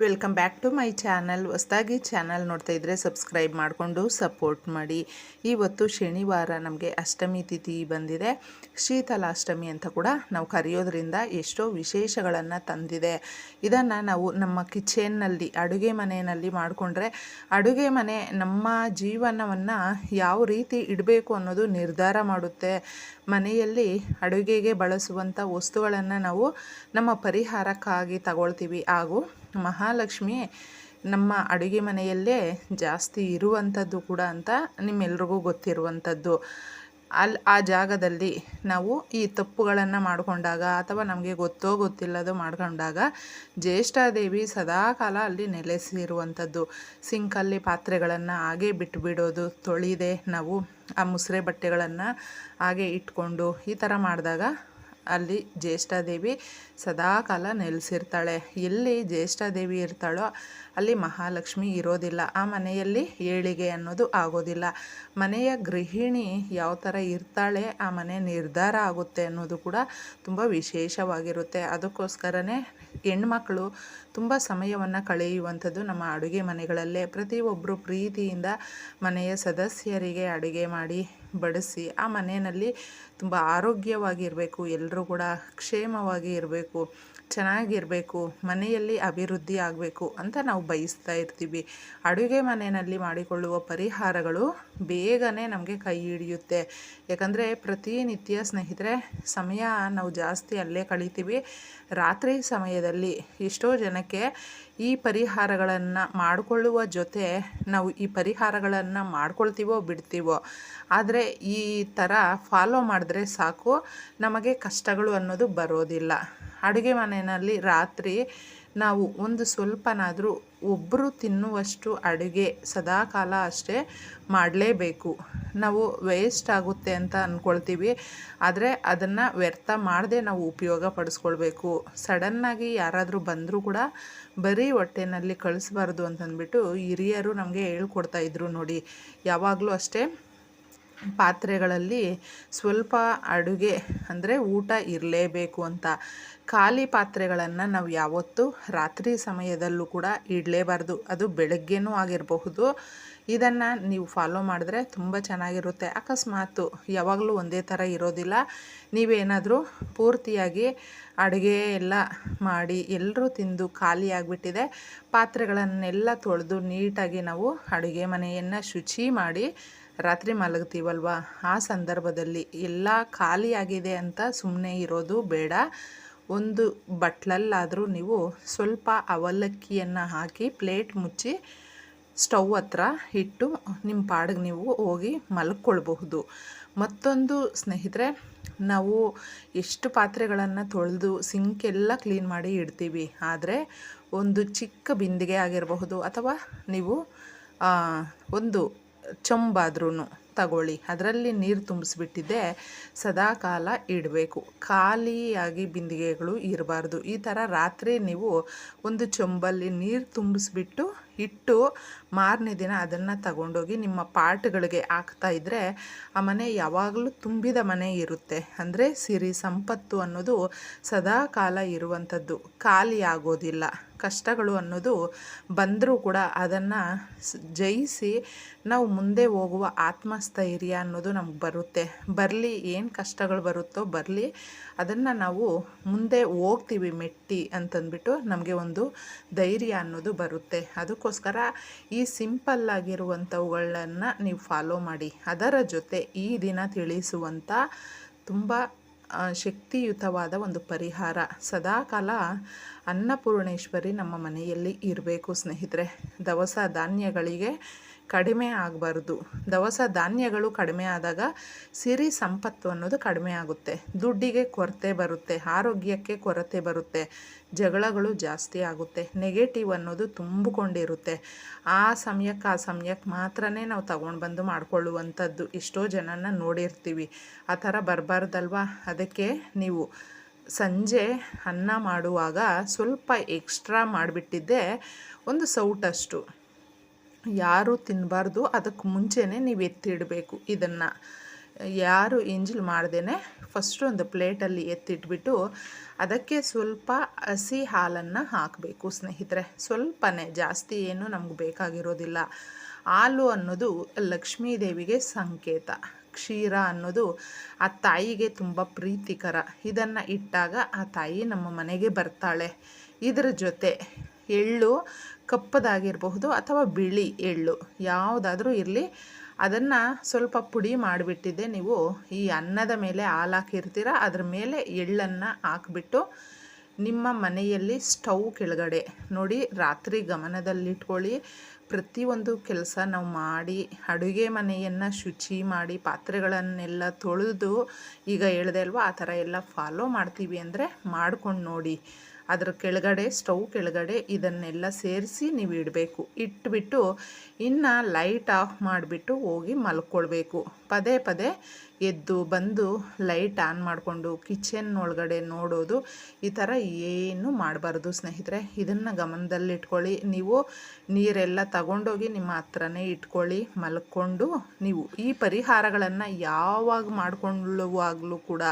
Welcome back to my channel. ಹೊಸ್ದಾಗಿ channel ನೋಡ್ತಾ ಇದ್ದರೆ ಸಬ್ಸ್ಕ್ರೈಬ್ ಮಾಡಿಕೊಂಡು ಸಪೋರ್ಟ್ ಮಾಡಿ. ಇವತ್ತು ಶನಿವಾರ ನಮಗೆ ಅಷ್ಟಮಿ ತಿಥಿ ಬಂದಿದೆ. ಶೀತಲಾಷ್ಟಮಿ ಅಂತ ಕೂಡ ನಾವು ಕರೆಯೋದ್ರಿಂದ ಎಷ್ಟೋ ವಿಶೇಷಗಳನ್ನು ತಂದಿದೆ. ಇದನ್ನು ನಾವು ನಮ್ಮ ಕಿಚನ್ನಲ್ಲಿ, ಅಡುಗೆ ಮನೆಯಲ್ಲಿ ಮಾಡಿಕೊಂಡ್ರೆ ಅಡುಗೆ ಮನೆ ನಮ್ಮ ಜೀವನವನ್ನು ಯಾವ ರೀತಿ ಇಡಬೇಕು ಅನ್ನೋದು ನಿರ್ಧಾರ ಮಾಡುತ್ತೆ. ಮನೆಯಲ್ಲಿ ಅಡುಗೆಗೆ ಬಳಸುವಂಥ ವಸ್ತುಗಳನ್ನು ನಾವು ನಮ್ಮ ಪರಿಹಾರಕ್ಕಾಗಿ ತಗೊಳ್ತೀವಿ. ಹಾಗೂ ಮಹಾಲಕ್ಷ್ಮಿ ನಮ್ಮ ಅಡುಗೆ ಮನೆಯಲ್ಲೇ ಜಾಸ್ತಿ ಇರುವಂಥದ್ದು ಕೂಡ ಅಂತ ನಿಮ್ಮೆಲ್ರಿಗೂ ಗೊತ್ತಿರುವಂಥದ್ದು. ಅಲ್ಲಿ ಆ ಜಾಗದಲ್ಲಿ ನಾವು ಈ ತಪ್ಪುಗಳನ್ನು ಮಾಡಿಕೊಂಡಾಗ ಅಥವಾ ನಮಗೆ ಗೊತ್ತೋ ಗೊತ್ತಿಲ್ಲದೋ ಮಾಡ್ಕೊಂಡಾಗ ಜ್ಯೇಷ್ಠಾದೇವಿ ಸದಾಕಾಲ ಅಲ್ಲಿ ನೆಲೆಸಿರುವಂಥದ್ದು. ಸಿಂಕಲ್ಲಿ ಪಾತ್ರೆಗಳನ್ನು ಹಾಗೆ ಬಿಟ್ಟುಬಿಡೋದು ತೊಳಿದೆ ನಾವು ಆ ಮುಸ್ರೆ ಬಟ್ಟೆಗಳನ್ನು ಹಾಗೆ ಇಟ್ಕೊಂಡು ಈ ಥರ ಮಾಡಿದಾಗ ಅಲ್ಲಿ ಜ್ಯೇಷ್ಠಾದೇವಿ ಸದಾಕಾಲ ನೆಲೆಸಿರ್ತಾಳೆ. ಎಲ್ಲಿ ಜ್ಯೇಷ್ಠಾದೇವಿ ಇರ್ತಾಳೋ ಅಲ್ಲಿ ಮಹಾಲಕ್ಷ್ಮಿ ಇರೋದಿಲ್ಲ. ಆ ಮನೆಯಲ್ಲಿ ಏಳಿಗೆ ಅನ್ನೋದು ಆಗೋದಿಲ್ಲ. ಮನೆಯ ಗೃಹಿಣಿ ಯಾವ ಥರ ಇರ್ತಾಳೆ, ಆ ಮನೆ ನಿರ್ಧಾರ ಆಗುತ್ತೆ ಅನ್ನೋದು ಕೂಡ ತುಂಬ ವಿಶೇಷವಾಗಿರುತ್ತೆ. ಅದಕ್ಕೋಸ್ಕರನೇ ಹೆಣ್ಮಕ್ಳು ತುಂಬ ಸಮಯವನ್ನು ಕಳೆಯುವಂಥದ್ದು ನಮ್ಮ ಅಡುಗೆ ಮನೆಗಳಲ್ಲೇ. ಪ್ರತಿಯೊಬ್ಬರು ಪ್ರೀತಿಯಿಂದ ಮನೆಯ ಸದಸ್ಯರಿಗೆ ಅಡುಗೆ ಮಾಡಿ ಬಡಿಸಿ ಆ ಮನೆಯಲ್ಲಿ ತುಂಬ ಆರೋಗ್ಯವಾಗಿರಬೇಕು, ಎಲ್ಲರೂ ಕೂಡ ಕ್ಷೇಮವಾಗಿ ಇರಬೇಕು, ಚೆನ್ನಾಗಿರಬೇಕು, ಮನೆಯಲ್ಲಿ ಅಭಿವೃದ್ಧಿ ಆಗಬೇಕು ಅಂತ ನಾವು ಬಯಸ್ತಾ ಇರ್ತೀವಿ. ಅಡುಗೆ ಮನೆಯಲ್ಲಿ ಮಾಡಿಕೊಳ್ಳುವ ಪರಿಹಾರಗಳು ಬೇಗನೆ ನಮಗೆ ಕೈ ಹಿಡಿಯುತ್ತೆ. ಯಾಕಂದರೆ ಪ್ರತಿನಿತ್ಯ ಸ್ನೇಹಿತರೆ, ಸಮಯ ನಾವು ಜಾಸ್ತಿ ಅಲ್ಲೇ ಕಳಿತೀವಿ. ರಾತ್ರಿ ಸಮಯದಲ್ಲಿ ಎಷ್ಟೋ ಜನಕ್ಕೆ ಈ ಪರಿಹಾರಗಳನ್ನು ಮಾಡಿಕೊಳ್ಳುವ ಜೊತೆ ನಾವು ಈ ಪರಿಹಾರಗಳನ್ನು ಮಾಡ್ಕೊಳ್ತೀವೋ ಬಿಡ್ತೀವೋ, ಆದರೆ ಈ ಥರ ಫಾಲೋ ಮಾಡಿದ್ರೆ ಸಾಕು. ನಮಗೆ ಕಷ್ಟಗಳು ಅನ್ನೋದು ಬರೋದಿಲ್ಲ. ಅಡುಗೆ ಮನೆಯಲ್ಲಿ ರಾತ್ರಿ ನಾವು ಒಂದು ಸ್ವಲ್ಪನಾದರೂ ಒಬ್ಬರು ತಿನ್ನುವಷ್ಟು ಅಡುಗೆ ಸದಾಕಾಲ ಅಷ್ಟೇ ಮಾಡಲೇಬೇಕು. ನಾವು ವೇಸ್ಟ್ ಆಗುತ್ತೆ ಅಂತ ಅಂದ್ಕೊಳ್ತೀವಿ ಆದರೆ ಅದನ್ನು ವ್ಯರ್ಥ ಮಾಡದೆ ನಾವು ಉಪಯೋಗ ಪಡಿಸ್ಕೊಳ್ಬೇಕು. ಸಡನ್ನಾಗಿ ಯಾರಾದರೂ ಬಂದರೂ ಕೂಡ ಬರೀ ಹೊಟ್ಟೆನಲ್ಲಿ ಕಳಿಸ್ಬಾರ್ದು ಅಂತಂದ್ಬಿಟ್ಟು ಹಿರಿಯರು ನಮಗೆ ಹೇಳ್ಕೊಡ್ತಾ ಇದ್ರು ನೋಡಿ. ಯಾವಾಗಲೂ ಅಷ್ಟೇ. ಪಾತ್ರೆಗಳಲ್ಲಿ ಸ್ವಲ್ಪ ಅಡುಗೆ ಅಂದರೆ ಊಟ ಇರಲೇಬೇಕು ಅಂತ. ಖಾಲಿ ಪಾತ್ರೆಗಳನ್ನು ನಾವು ಯಾವತ್ತೂ ರಾತ್ರಿ ಸಮಯದಲ್ಲೂ ಕೂಡ ಇಡಲೇಬಾರ್ದು. ಅದು ಬೆಳಗ್ಗೆನೂ ಆಗಿರಬಹುದು. ಇದನ್ನು ನೀವು ಫಾಲೋ ಮಾಡಿದ್ರೆ ತುಂಬ ಚೆನ್ನಾಗಿರುತ್ತೆ. ಅಕಸ್ಮಾತು ಯಾವಾಗಲೂ ಒಂದೇ ಥರ ಇರೋದಿಲ್ಲ. ನೀವೇನಾದರೂ ಪೂರ್ತಿಯಾಗಿ ಅಡುಗೆ ಎಲ್ಲ ಮಾಡಿ ಎಲ್ಲರೂ ತಿಂದು ಖಾಲಿ ಆಗಿಬಿಟ್ಟಿದೆ. ಪಾತ್ರೆಗಳನ್ನೆಲ್ಲ ತೊಳೆದು ನೀಟಾಗಿ ನಾವು ಅಡುಗೆ ಮನೆಯನ್ನು ಶುಚಿ ಮಾಡಿ ರಾತ್ರಿ ಮಲಗ್ತೀವಲ್ವ? ಆ ಸಂದರ್ಭದಲ್ಲಿ ಎಲ್ಲ ಖಾಲಿಯಾಗಿದೆ ಅಂತ ಸುಮ್ಮನೆ ಇರೋದು ಬೇಡ. ಒಂದು ಬಟ್ಲಲ್ಲಾದರೂ ನೀವು ಸ್ವಲ್ಪ ಅವಲಕ್ಕಿಯನ್ನು ಹಾಕಿ ಪ್ಲೇಟ್ ಮುಚ್ಚಿ ಸ್ಟವ್ ಹತ್ರ ಇಟ್ಟು ನಿಮ್ಮ ಪಾಡಿಗೆ ನೀವು ಹೋಗಿ ಮಲ್ಕೊಳ್ಬಹುದು. ಮತ್ತೊಂದು ಸ್ನೇಹಿತರೆ, ನಾವು ಎಷ್ಟು ಪಾತ್ರೆಗಳನ್ನು ತೊಳೆದು ಸಿಂಕೆಲ್ಲ ಕ್ಲೀನ್ ಮಾಡಿ ಇಡ್ತೀವಿ, ಆದರೆ ಒಂದು ಚಿಕ್ಕ ಬಿಂದಿಗೆ ಆಗಿರಬಹುದು ಅಥವಾ ನೀವು ಒಂದು ಚೊಂಬಾದ್ರೂ ತಗೊಳ್ಳಿ. ಅದರಲ್ಲಿ ನೀರು ತುಂಬಿಸ್ಬಿಟ್ಟಿದ್ದೆ. ಸದಾಕಾಲ ಇಡಬೇಕು. ಖಾಲಿಯಾಗಿ ಬಿಂದಿಗೆಗಳು ಇರಬಾರ್ದು. ಈ ಥರ ರಾತ್ರಿ ನೀವು ಒಂದು ಚೊಂಬಲ್ಲಿ ನೀರು ತುಂಬಿಸ್ಬಿಟ್ಟು ಇಟ್ಟು ಮಾರನೇ ದಿನ ಅದನ್ನು ತಗೊಂಡೋಗಿ ನಿಮ್ಮ ಪಾಟ್ಗಳಿಗೆ ಹಾಕ್ತಾ ಇದ್ದರೆ ಆ ಮನೆ ಯಾವಾಗಲೂ ತುಂಬಿದ ಮನೆ ಇರುತ್ತೆ. ಅಂದರೆ ಸಿರಿ ಸಂಪತ್ತು ಅನ್ನೋದು ಸದಾ ಕಾಲ ಇರುವಂಥದ್ದು. ಖಾಲಿ ಆಗೋದಿಲ್ಲ. ಕಷ್ಟಗಳು ಅನ್ನೋದು ಬಂದರೂ ಕೂಡ ಅದನ್ನು ಜಯಿಸಿ ನಾವು ಮುಂದೆ ಹೋಗುವ ಆತ್ಮಸ್ಥೈರ್ಯ ಅನ್ನೋದು ನಮ್ಗೆ ಬರುತ್ತೆ. ಬರಲಿ ಏನು ಕಷ್ಟಗಳು ಬರುತ್ತೋ ಬರಲಿ ಅದನ್ನು ನಾವು ಮುಂದೆ ಹೋಗ್ತೀವಿ ಮೆಟ್ಟಿ ಅಂತಂದ್ಬಿಟ್ಟು ನಮಗೆ ಒಂದು ಧೈರ್ಯ ಅನ್ನೋದು ಬರುತ್ತೆ. ಅದಕ್ಕೋಸ್ಕರ ಈ ಸಿಂಪಲ್ ಆಗಿರುವಂಥವುಗಳನ್ನು ನೀವು ಫಾಲೋ ಮಾಡಿ. ಅದರ ಜೊತೆ ಈ ದಿನ ತಿಳಿಸುವಂಥ ತುಂಬ ಶಕ್ತಿಯುತವಾದ ಒಂದು ಪರಿಹಾರ. ಸದಾಕಾಲ ಅನ್ನಪೂರ್ಣೇಶ್ವರಿ ನಮ್ಮ ಮನೆಯಲ್ಲಿ ಇರಬೇಕು ಸ್ನೇಹಿತರೆ. ದವಸ ಧಾನ್ಯಗಳಿಗೆ ಕಡಿಮೆ ಆಗಬಾರ್ದು. ದವಸ ಧಾನ್ಯಗಳು ಕಡಿಮೆ ಆದಾಗ ಸಿರಿ ಸಂಪತ್ತು ಅನ್ನೋದು ಕಡಿಮೆ ಆಗುತ್ತೆ. ದುಡ್ಡಿಗೆ ಕೊರತೆ ಬರುತ್ತೆ, ಆರೋಗ್ಯಕ್ಕೆ ಕೊರತೆ ಬರುತ್ತೆ, ಜಗಳಗಳು ಜಾಸ್ತಿ ಆಗುತ್ತೆ. ನೆಗೆಟಿವ್ ಅನ್ನೋದು ತುಂಬಿಕೊಂಡಿರುತ್ತೆ. ಆ ಸಮಯಕ್ಕೆ ಆ ಸಮಯಕ್ಕೆ ಮಾತ್ರ ನಾವು ತಗೊಂಡು ಬಂದು ಮಾಡಿಕೊಳ್ಳುವಂಥದ್ದು. ಎಷ್ಟೋ ಜನನ ನೋಡಿರ್ತೀವಿ. ಆ ಥರ ಬರಬಾರ್ದಲ್ವಾ? ಅದಕ್ಕೆ ನೀವು ಸಂಜೆ ಅನ್ನ ಮಾಡುವಾಗ ಸ್ವಲ್ಪ ಎಕ್ಸ್ಟ್ರಾ ಮಾಡಿಬಿಟ್ಟಿದ್ದೆ ಒಂದು ಸೌಟಷ್ಟು. ಯಾರು ತಿನ್ನಬಾರ್ದು ಅದಕ್ಕೆ ಮುಂಚೆನೇ ನೀವು ಎತ್ತಿಡಬೇಕು ಇದನ್ನು. ಯಾರು ಇಂಜಿಲ್ ಮಾಡ್ದೇ ಫಸ್ಟು ಒಂದು ಪ್ಲೇಟಲ್ಲಿ ಎತ್ತಿಟ್ಬಿಟ್ಟು ಅದಕ್ಕೆ ಸ್ವಲ್ಪ ಹಸಿ ಹಾಲನ್ನು ಹಾಕಬೇಕು ಸ್ನೇಹಿತರೆ. ಸ್ವಲ್ಪನೇ, ಜಾಸ್ತಿ ಏನು ನಮ್ಗೆ ಬೇಕಾಗಿರೋದಿಲ್ಲ. ಹಾಲು ಅನ್ನೋದು ಲಕ್ಷ್ಮೀ ದೇವಿಗೆ ಸಂಕೇತ. ಕ್ಷೀರ ಅನ್ನೋದು ಆ ತಾಯಿಗೆ ತುಂಬ ಪ್ರೀತಿಕರ. ಇದನ್ನು ಇಟ್ಟಾಗ ಆ ತಾಯಿ ನಮ್ಮ ಮನೆಗೆ ಬರ್ತಾಳೆ. ಇದರ ಜೊತೆ ಎಳ್ಳು ಕಪ್ಪದಾಗಿರಬಹುದು ಅಥವಾ ಬಿಳಿ ಎಳ್ಳು ಯಾವುದಾದ್ರೂ ಇರಲಿ, ಅದನ್ನು ಸ್ವಲ್ಪ ಪುಡಿ ಮಾಡಿಬಿಟ್ಟಿದ್ದೆ ನೀವು. ಈ ಅನ್ನದ ಮೇಲೆ ಹಾಲು ಹಾಕಿರ್ತೀರ, ಅದ್ರ ಮೇಲೆ ಎಳ್ಳನ್ನು ಹಾಕ್ಬಿಟ್ಟು ನಿಮ್ಮ ಮನೆಯಲ್ಲಿ ಸ್ಟವ್ ಕೆಳಗಡೆ ನೋಡಿ, ರಾತ್ರಿ ಗಮನದಲ್ಲಿಟ್ಕೊಳ್ಳಿ. ಪ್ರತಿಯೊಂದು ಕೆಲಸ ನಾವು ಮಾಡಿ, ಅಡುಗೆ ಮನೆಯನ್ನು ಶುಚಿ ಮಾಡಿ, ಪಾತ್ರೆಗಳನ್ನೆಲ್ಲ ತೊಳೆದು, ಈಗ ಹೇಳ್ದೆ ಅಲ್ವಾ, ಆ ಥರ ಎಲ್ಲ ಫಾಲೋ ಮಾಡ್ತೀವಿ ಅಂದರೆ ಮಾಡ್ಕೊಂಡು ನೋಡಿ. ಅದ್ರ ಕೆಳಗಡೆ, ಸ್ಟವ್ ಕೆಳಗಡೆ ಇದನ್ನೆಲ್ಲ ಸೇರಿಸಿ ನೀವು ಇಡಬೇಕು. ಇಟ್ಬಿಟ್ಟು ಇನ್ನು ಲೈಟ್ ಆಫ್ ಮಾಡಿಬಿಟ್ಟು ಹೋಗಿ ಮಲ್ಕೊಳ್ಬೇಕು. ಪದೇ ಪದೇ ಎದ್ದು ಬಂದು ಲೈಟ್ ಆನ್ ಮಾಡಿಕೊಂಡು ಕಿಚನ್ ಒಳಗಡೆ ನೋಡೋದು ಈ ಥರ ಏನು ಮಾಡಬಾರ್ದು ಸ್ನೇಹಿತರೆ. ಇದನ್ನು ಗಮನದಲ್ಲಿಟ್ಕೊಳ್ಳಿ. ನೀವು ನೀರೆಲ್ಲ ತಗೊಂಡೋಗಿ ನಿಮ್ಮ ಹತ್ರನೇ ಇಟ್ಕೊಳ್ಳಿ, ಮಲ್ಕೊಂಡು ನೀವು ಈ ಪರಿಹಾರಗಳನ್ನು ಯಾವಾಗ ಮಾಡಿಕೊಳ್ಳುವಾಗಲೂ ಕೂಡ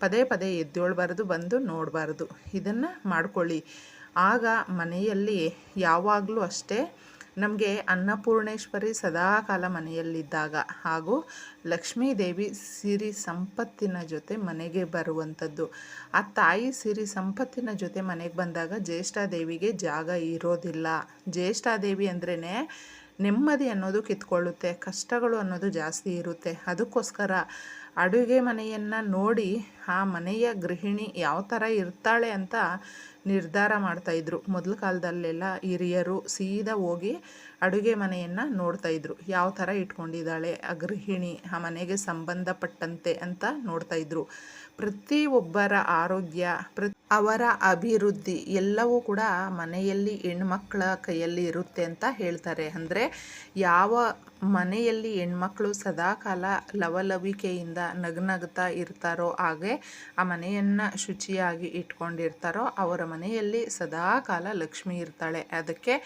ಪದೇ ಪದೇ ಎದ್ದೇಳಬಾರ್ದು, ಬಂದು ನೋಡಬಾರ್ದು. ಇದನ್ನು ಮಾಡಿಕೊಳ್ಳಿ. ಆಗ ಮನೆಯಲ್ಲಿ ಯಾವಾಗಲೂ ಅಷ್ಟೇ ನಮಗೆ ಅನ್ನಪೂರ್ಣೇಶ್ವರಿ ಸದಾಕಾಲ ಮನೆಯಲ್ಲಿದ್ದಾಗ ಹಾಗೂ ಲಕ್ಷ್ಮೀ ದೇವಿ ಸಿರಿ ಸಂಪತ್ತಿನ ಜೊತೆ ಮನೆಗೆ ಬರುವಂಥದ್ದು. ಆ ತಾಯಿ ಸಿರಿ ಸಂಪತ್ತಿನ ಜೊತೆ ಮನೆಗೆ ಬಂದಾಗ ಜ್ಯೇಷ್ಠಾದೇವಿಗೆ ಜಾಗ ಇರೋದಿಲ್ಲ. ಜ್ಯೇಷ್ಠಾದೇವಿ ಅಂದ್ರೇ ನೆಮ್ಮದಿ ಅನ್ನೋದು ಕಿತ್ಕೊಳ್ಳುತ್ತೆ, ಕಷ್ಟಗಳು ಅನ್ನೋದು ಜಾಸ್ತಿ ಇರುತ್ತೆ. ಅದಕ್ಕೋಸ್ಕರ ಅಡುಗೆ ಮನೆಯನ್ನು ನೋಡಿ ಆ ಮನೆಯ ಗೃಹಿಣಿ ಯಾವ ಥರ ಇರ್ತಾಳೆ ಅಂತ ನಿರ್ಧಾರ ಮಾಡ್ತಾಯಿದ್ರು ಮೊದಲ ಕಾಲದಲ್ಲೆಲ್ಲ ಹಿರಿಯರು ಸೀದಾ ಹೋಗಿ ಅಡುಗೆ ಮನೆಯನ್ನು ನೋಡ್ತಾಯಿದ್ರು ಯಾವ ಥರ ಇಟ್ಕೊಂಡಿದ್ದಾಳೆ ಆ ಗೃಹಿಣಿ, ಆ ಮನೆಗೆ ಸಂಬಂಧಪಟ್ಟಂತೆ ಅಂತ ನೋಡ್ತಾ ಇದ್ರು. ಪ್ರತಿ ಒಬ್ಬರ ಆರೋಗ್ಯ ಪ್ರ ಅವರ ಅಭಿವೃದ್ಧಿ ಎಲ್ಲವೂ ಕೂಡ ಮನೆಯಲ್ಲಿ ಹೆಣ್ಮಕ್ಳ ಕೈಯಲ್ಲಿ ಇರುತ್ತೆ ಅಂತ ಹೇಳ್ತಾರೆ. ಅಂದರೆ ಯಾವ ಮನೆಯಲ್ಲಿ ಹೆಣ್ಮಕ್ಳು ಸದಾಕಾಲ ಲವಲವಿಕೆಯಿಂದ ನಗ್ನಗ್ತಾ ಇರ್ತಾರೋ, ಹಾಗೆ ಆ ಮನೆಯನ್ನು ಶುಚಿಯಾಗಿ ಇಟ್ಕೊಂಡಿರ್ತಾರೋ, ಅವರ ಮನೆಯಲ್ಲಿ ಸದಾಕಾಲ ಲಕ್ಷ್ಮಿ ಇರ್ತಾಳೆ. ಅದಕ್ಕೆ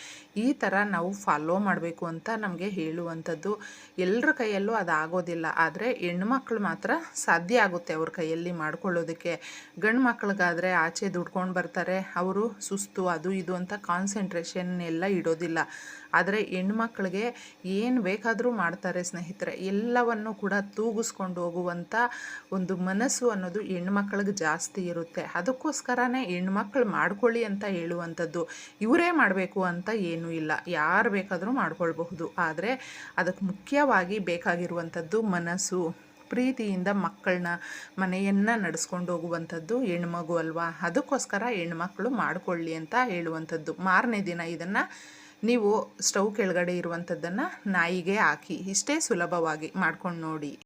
ಈ ಥರ ನಾವು ಫಾಲೋ ಮಾಡಬೇಕು ಅಂತ ನಮಗೆ ಹೇಳುವಂಥದ್ದು. ಎಲ್ಲರ ಕೈಯಲ್ಲೂ ಅದಾಗೋದಿಲ್ಲ. ಆದರೆ ಹೆಣ್ಮಕ್ಳು ಮಾತ್ರ ಸಾಧ್ಯ ಆಗುತ್ತೆ ಅವ್ರ ಕೈಯಲ್ಲಿ ಮಾಡ್ಕೊಳ್ಳೋದಕ್ಕೆ. ಗಂಡು ಮಕ್ಳಿಗಾದರೆ ಆಚೆ ದುಡ್ಕೊಂಡು ಬರ್ತಾರೆ. ಅವರು ಸುಸ್ತು, ಅದು ಇದು ಅಂತ ಕಾನ್ಸಂಟ್ರೇಷನ್ ಎಲ್ಲ ಇಡೋದಿಲ್ಲ. ಆದರೆ ಹೆಣ್ಮಕ್ಳಿಗೆ ಏನು ಬೇಕಾದರೂ ಮಾಡ್ತಾರೆ ಸ್ನೇಹಿತರೆ. ಎಲ್ಲವನ್ನು ಕೂಡ ತೂಗಿಸ್ಕೊಂಡು ಹೋಗುವಂಥ ಒಂದು ಮನಸ್ಸು ಅನ್ನೋದು ಹೆಣ್ಮಕ್ಳಿಗೆ ಜಾಸ್ತಿ ಇರುತ್ತೆ. ಅದಕ್ಕೋಸ್ಕರನೇ ಹೆಣ್ಮಕ್ಳು ಮಾಡ್ಕೊಳ್ಳಿ ಅಂತ ಹೇಳುವಂಥದ್ದು. ಇವರೇ ಮಾಡಬೇಕು ಅಂತ ಏನೂ ಇಲ್ಲ. ಯಾರು ಬೇಕಾದರೂ ಮಾಡ್ಕೊಳ್ಬಹುದು. ಆದರೆ ಅದಕ್ಕೆ ಮುಖ್ಯವಾಗಿ ಬೇಕಾಗಿರುವಂಥದ್ದು ಮನಸ್ಸು, ಪ್ರೀತಿಯಿಂದ ಮಕ್ಕಳನ್ನ ಮನೆಯನ್ನು ನಡೆಸ್ಕೊಂಡು ಹೋಗುವಂಥದ್ದು ಹೆಣ್ಮಗು ಅಲ್ವಾ? ಅದಕ್ಕೋಸ್ಕರ ಹೆಣ್ಮಕ್ಳು ಮಾಡಿಕೊಳ್ಳಿ ಅಂತ ಹೇಳುವಂಥದ್ದು. ಮಾರನೇ ದಿನ ಇದನ್ನು ನೀವು ಸ್ಟವ್ ಕೆಳಗಡೆ ಇರುವಂಥದ್ದನ್ನು ನಾಯಿಗೆ ಹಾಕಿ ಇಷ್ಟೇ ಸುಲಭವಾಗಿ ಮಾಡ್ಕೊಂಡು ನೋಡಿ.